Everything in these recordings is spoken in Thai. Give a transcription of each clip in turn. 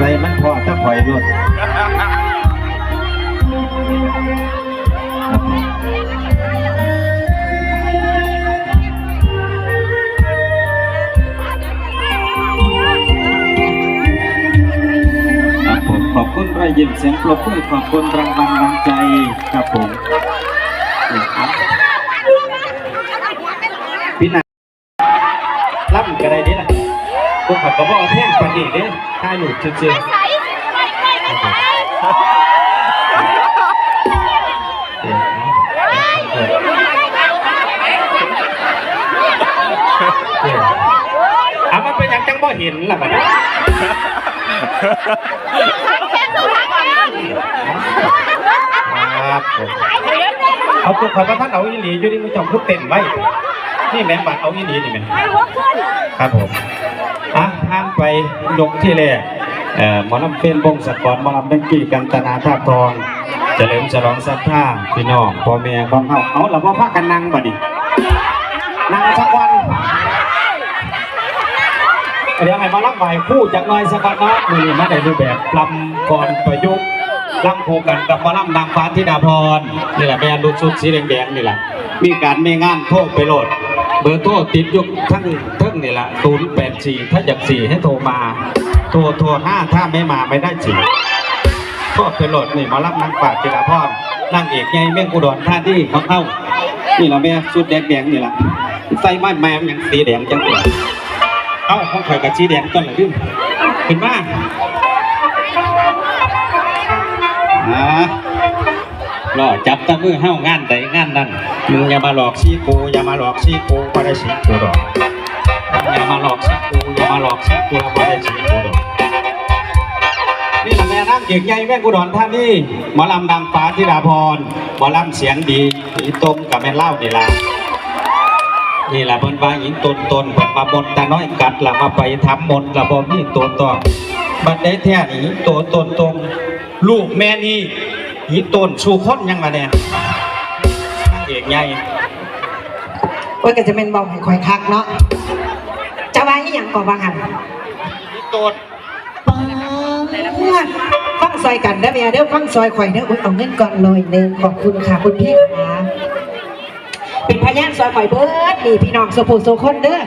ใส่มันพอถ้าปล่อยรถขอบคุณรอยยิ้มเสียงปรบมือขอบคุณรางวัลน้ำใจครับผม กเขาก็บอกแท่งปานนี้เด้ถ้าอยู่เชื่อๆเอามันเป็นหยังจังบ่เห็นล่ะบัดนี้ครับผมเอาตัวเขามาท่านเอาอีหลีอยู่นี่มันจอมทุกเต็นไว้ นี่แม่งบัดเอาอีหลีนี่แม่งครับผม อะทางไปลงที่แรกเอ่อหมอลำเป็นบงสกรหมอลำดังกี้กันตนาท่าทองเฉลิมฉลองสัทธาพี่น้องพ่อแม่ของเฮาเอาละบ่พากันนั่งบัดนี้นั่งสักวันเดี๋ยวให้มารับไหวคู่จากน้อยสกวันเนะมือนี้มาในรูปแบบลำก่อนประยุกต์ลำคู่กันกับมอลำนางฟ้าธิดาพรนี่แหละแบรนด์ดูชุดสีแดงๆนี่แหละมีการไมีงานโทษไปโหลด เบอร์โทรติดยุคทั้งทั้งนี่แหละศูนย์แปดสี่ถ้าอยากสี่ให้โทรมา โทรโทรห้าถ้าไม่มาไม่ได้สี่ก็เป็นโหลดนี่มารับนางปากจิราพรนางเอกไงเม่งอุดรท่าที่ของเข้านี่แหละแม่ชุดแดงแดงๆนี่แหละใส่ไม้แมมอย่างสีแดงจังเลยเอ้าของข่อยกับสีแดงต้นเลยขึ้นขึ้นมาอ่า รอจับตะมือเฮ้างานใดงานนั้นมึงอย่ามาหลอกชี้กูอย่ามาหลอกชี้กูไม่ได้ชี้กูดอกอย่ามาหลอกชี้กูอย่ามาหลอกชี้กูไม่ได้ชี้กูดอกนี่แหละแม่นางเอกใหญ่แม่กุดรท่านนี่หมอลำดังฟ้าธิดาพรหมอลำเสียงดีผีตมกับแม่เล่านี่ล่ะนี่แหละเพิ่นว่าหญิงตนตนเพิ่นมามนตาน้อยกัดละมาไปทำมนละบ่มีตัวตอบัดได้แท้นี่ตัวตนตรงลูกแม่นี่ หีต้นชูคนยังมาเนี่ยนางเอกใหญ่โอ้ยก็จะเป็นเบาให้คอยคักเนาะจะว่าอีหยังก่อนบางหันหีต้นปาดฟังซอยกันเด้อเมียเด้อฟังซอยข่อยเด้ออุ๊ยเอาเงินก่อนลอยหนึ่งขอบคุณค่ะคุณพี่ค่ะเป็นพยานซอยข่อยเบิดนี่พี่น้องโซโพโซคนเด้อ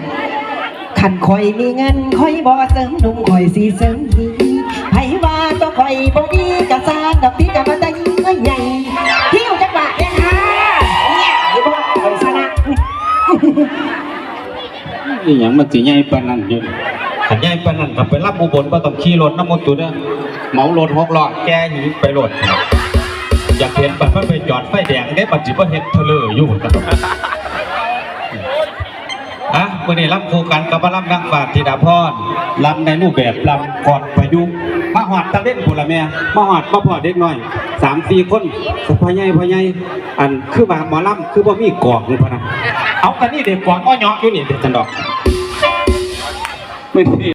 ขันข่อยมีเงินข่อยบ่เสริมหนุ่มข่อยสีเสริมดีไผว่าตัวข่อยบ่ดีกะซางดอกพี่กะบ่ได้ นี่หยังมันสิใหญ่ปานนั้นอยู่ขันใหญ่ปานนั้นถ้าไปรับอุบลก็ต้องขี่รถน้ำมนต์ตัวเด้อเหมารถหกล้อแกหีไปรถอยากเห็นบัดมันไปจอดไฟแดงได้บัดสิบ่เฮ็ดเทเลออยู่กันอะวันนี้รับคู่กันกับมารับนางฟ้าธิดาพรรับในรูปแบบรับก่อนประยุกต์มาหอดตะเล่นผุละแม่มาหอดมาพอเด็กน้อยสามสี่คนพ่อใหญ่พ่อใหญ่อันคือว่าหมอลำคือว่ามีกอกนี่พะนะ เอากันนี่เด็กกอกอ้อเหยาะอยู่นี่เด็กจันดอกไม่ดี